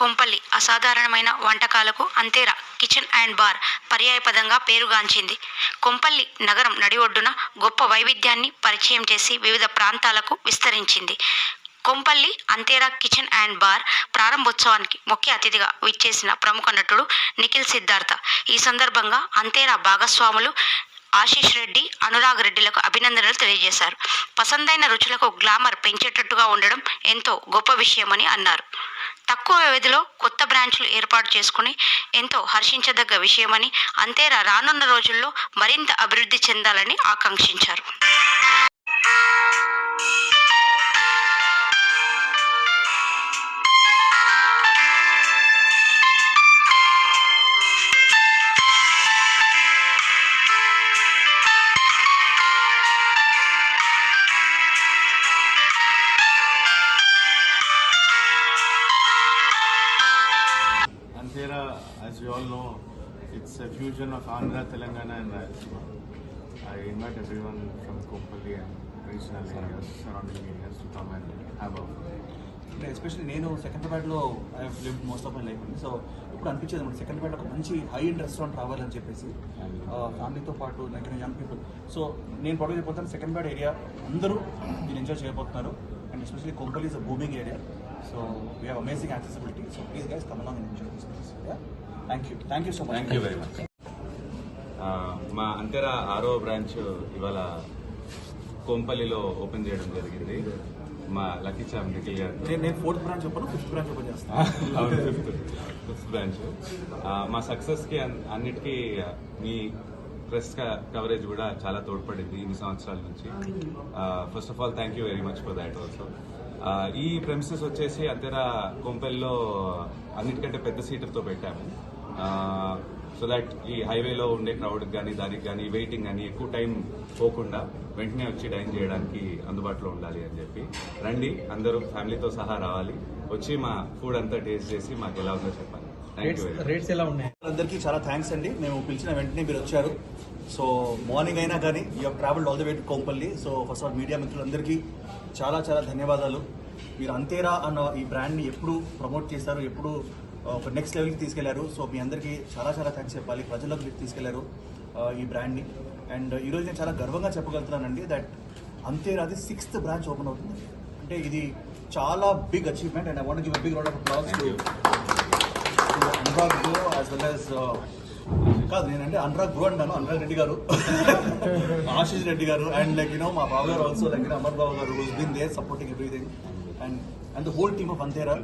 కొంపల్లి అసాధారణమైన వంటకాలకు Antera kitchen and bar పర్యాయపదంగా పేరుగాంచింది. కొంపల్లి నగరం నడి ఒడ్డున గొప్ప వైవిధ్యాన్ని పరిచయం చేసి వివిధ ప్రాంతాలకు విస్తరించింది. కొంపల్లి అంతేరా కిచెన్ అండ్ బార్ ప్రారంభోత్సవానికి ముఖ్య అతిథిగా విచ్చేసిన ప్రముఖ నటుడు నిఖిల్ సిద్ధార్థ. ఈ సందర్భంగా అంతేరా భాగస్వాములు ఆశీష్ రెడ్డి అనురాగ్ రెడ్డిలకు అభినందనలు తెలియజేశారు. పసందైన రుచులకు గ్లామర్ పెంచేటట్టుగా ఉండడం ఎంతో గొప్ప విషయమని అన్నారు. తక్కువ వ్యవధిలో కొత్త బ్రాంచ్లు ఏర్పాటు చేసుకుని ఎంతో హర్షించదగ్గ విషయమని అంతేరా రానున్న రోజుల్లో మరింత అభివృద్ధి చెందాలని ఆకాంక్షించారు. Antera, as you all know, it's a fusion of Andhra, Telangana, and Rayalaseema. I invite everyone from Kompally and regional areas, surrounding areas to come and have a especially నేను సెకండ్రాబాద్లో I live most of my life అండి so ఇప్పుడు అనిపించేది మనకి సెకండ్రాబాద్ ఒక మంచి high end restaurant రావాలని చెప్పేసి ఫ్యామిలీతో పాటు లైక్ యంగ్ పీపుల్ సో నేను పొడవు చెప్పిపోతాను సెకండ్రాబాద్ ఏరియా అందరూ దీన్ని ఎంజాయ్ చేయబోతున్నారు. And especially Kompally is a booming area so we have amazing accessibility so please guys come along and enjoy this place thank you thank you so much thank you very much మా అంతెర ఆరో branch ఇవాళ కోంపల్లిలో open చేయడం జరిగింది. మా lucky charm Nikhil garu. నేను fourth branch చెప్పను fifth branch open చేస్తాను అవును ఫిఫ్త్ ఫిఫ్త్ బ్రాంచ్. మా సక్సెస్కి అన్నిటికీ మీ ప్రెస్ కవరేజ్ కూడా చాలా తోడ్పడింది ఇన్ని సంవత్సరాల నుంచి. First of all thank you very much for that also. ఈ ప్రెమిసెస్ వచ్చేసి అద్దెర కొంపెల్లో అన్నిటికంటే పెద్ద సీటర్తో పెట్టాము. సో దట్ ఈ హైవేలో ఉండే క్రౌడ్కి కానీ దానికి కానీ వెయిటింగ్ కానీ ఎక్కువ టైం పోకుండా వెంటనే వచ్చి డైన్ చేయడానికి అందుబాటులో ఉండాలి అని చెప్పి రండి అందరూ ఫ్యామిలీతో సహా రావాలి. వచ్చి మా ఫుడ్ అంతా టేస్ట్ చేసి మాకు ఎలా ఉందో చెప్పాలి రేట్స్ ఎలా ఉన్నాయి? అందరికీ చాలా థ్యాంక్స్ అండి. మేము పిలిచిన వెంటనే మీరు వచ్చారు. సో మార్నింగ్ అయినా కానీ you have travelled all the way to Kompally so first all media మిత్రులందరికీ చాలా చాలా ధన్యవాదాలు. మీరు అంతేరా అన్న ఈ బ్రాండ్ని ఎప్పుడు ప్రమోట్ చేశారు ఎప్పుడు ఒక నెక్స్ట్ లెవెల్కి తీసుకెళ్ళారు. సో మీ అందరికీ చాలా చాలా థ్యాంక్స్ చెప్పాలి. ప్రజల్లోకి మీరు తీసుకెళ్ళారు ఆ, ఈ బ్రాండ్ని అండ్ ఈరోజు నేను చాలా గర్వంగా చెప్పగలుగుతున్నానండి దట్ అంతేరాది సిక్స్త్ బ్రాంచ్ ఓపెన్ అవుతుంది. అంటే ఇది చాలా big achievement and I want give big round of applause to Anurag bro as well as కాదు నేనంటే అనురాగ్ బ్రో అంటాను అనురాగ్ రెడ్డి గారు. ఆశీష్ రెడ్డి గారు అండ్ లైక్ యూనో మా బాబు గారు also like Amar Babu garu whose they there supporting everything and and the whole team of Antera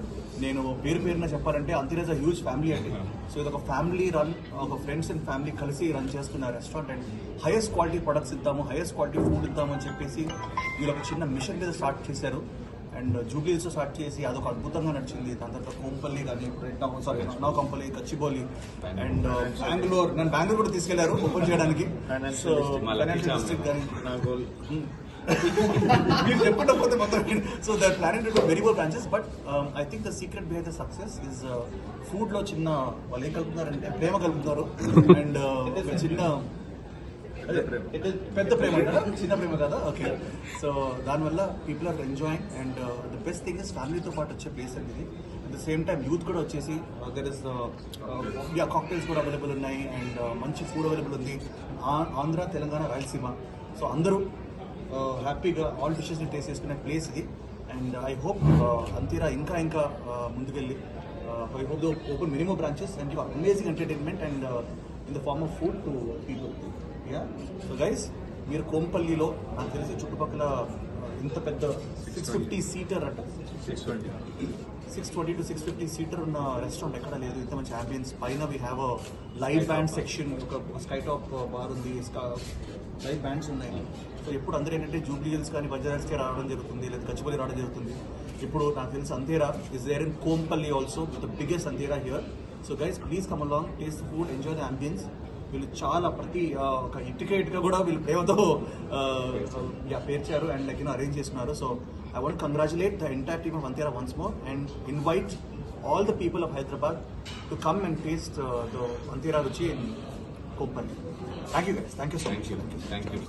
నేను పేరు పేరున చెప్పాలంటే అంతేరాజ్ అ హ్యూజ్ ఫ్యామిలీ అండి. సో ఇది ఒక ఫ్యామిలీ రన్ ఒక ఫ్రెండ్స్ అండ్ ఫ్యామిలీ కలిసి రన్ చేస్తున్న restaurant and highest quality products ఇద్దాము హైయెస్ట్ క్వాలిటీ ఫుడ్ ఇద్దామని చెప్పేసి వీళ్ళు ఒక చిన్న మిషన్ మీద స్టార్ట్ చేశారు. అండ్ జూబ్లీస్ స్టార్ట్ చేసి అదొక అద్భుతంగా నడిచింది. దాని తర్వాత కోంపల్లి కానీ సారీ నౌకంపల్లి కచ్చిబోలి అండ్ బెంగళూరు నన్ను బెంగళూరు కూడా తీసుకెళ్ళారు ఓపెన్ చేయడానికి. సో మా lucky ఫైనాన్షియల్ charm. డిస్ట్రిక్ట్ కానీ. నా గోల్ మీరు చెప్పకపోతే మొత్తం so that planned to very more branches but I think the secret behind the success is ఫుడ్లో చిన్న వాళ్ళు ఏం కలుపుతున్నారంటే ప్రేమ కలుపుతారు అండ్ చిన్న అదే, పెద్ద ప్రేమ చిన్న ప్రేమ కదా? ఓకే. సో దానివల్ల people are enjoying and the best thing is ఫ్యామిలీతో పాటు వచ్చే ప్లేస్ అండి ఇది. At the same time youth కూడా వచ్చేసి దర్ ఇస్ యా కాక్టైల్స్ కూడా అవైలబుల్ ఉన్నాయి అండ్ uh, మంచి ఫుడ్ అవైలబుల్ ఉంది. ఆ- ఆంధ్ర తెలంగాణ రాయలసీమ. సో అందరూ హ్యాపీగా ఆల్ డిషెస్ని టేస్ట్ చేసుకునే ప్లేస్ ఇది. అండ్ ఐ హోప్ అంతీరా ఇంకా ఇంకా uh, ముందుకెళ్ళి I hope though open minimum branches and amazing entertainment and in the form of food to people yeah so guys మీరు కోంపల్లిలో నాకు తెలిసి చుట్టుపక్కల uh, ఇంత పెద్ద సిక్స్ ఫిఫ్టీ సీటర్ అంట. Six twenty six twenty to six fifty seater ఉన్న restaurant ఎక్కడ లేదు. ఇంత మంచి అంబియన్స్ పైన we have a live band section ఒక స్కై టాప్ బార్ ఉంది. లైవ్ బ్యాండ్స్ ఉన్నాయి. సో ఎప్పుడు అందరూ ఏంటంటే జూబ్లీ హిల్స్ కానీ బంజారాస్కే రావడం జరుగుతుంది లేదా కచ్చిపల్లి రావడం జరుగుతుంది. ఇప్పుడు నాకు తెలిసి Antera is there in Kompally also the biggest Antera here so guys please come along taste food enjoy the ambience వీళ్ళు చాలా ప్రతి ఒక ఇటుకేట్గా కూడా వీళ్ళు ప్రేమతో యా పేర్చారు అండ్ లైక్ అరేంజ్ చేస్తున్నారు. So I want congratulate the entire team of Antera once more and invite all the people of Hyderabad to come and taste the Antera ruchi in Kompally thank you guys thank you so thank much you thank you